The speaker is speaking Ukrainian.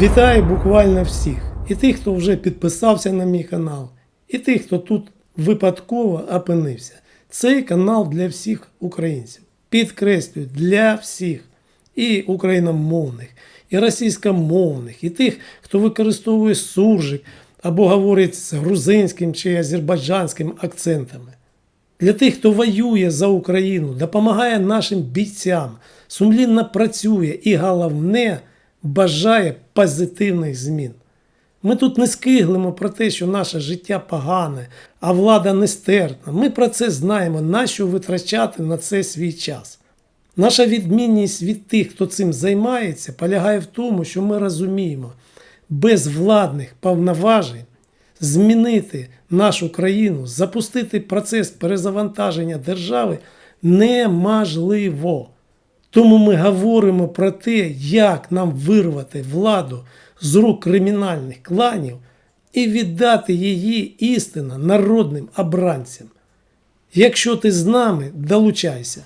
Вітаю буквально всіх. І тих, хто вже підписався на мій канал, і тих, хто тут випадково опинився. Цей канал для всіх українців. Підкреслюю, для всіх. І україномовних, і російськомовних, і тих, хто використовує суржик або говорить з грузинським чи азербайджанським акцентами. Для тих, хто воює за Україну, допомагає нашим бійцям, сумлінно працює і головне бажає позитивних змін. Ми тут не скиглимо про те, що наше життя погане, а влада нестерпна. Ми про це знаємо, нащо витрачати на це свій час. Наша відмінність від тих, хто цим займається, полягає в тому, що ми розуміємо, без владних повноважень змінити нашу країну, запустити процес перезавантаження держави неможливо. Тому ми говоримо про те, як нам вирвати владу з рук кримінальних кланів і віддати її істина народним обранцям. Якщо ти з нами, долучайся.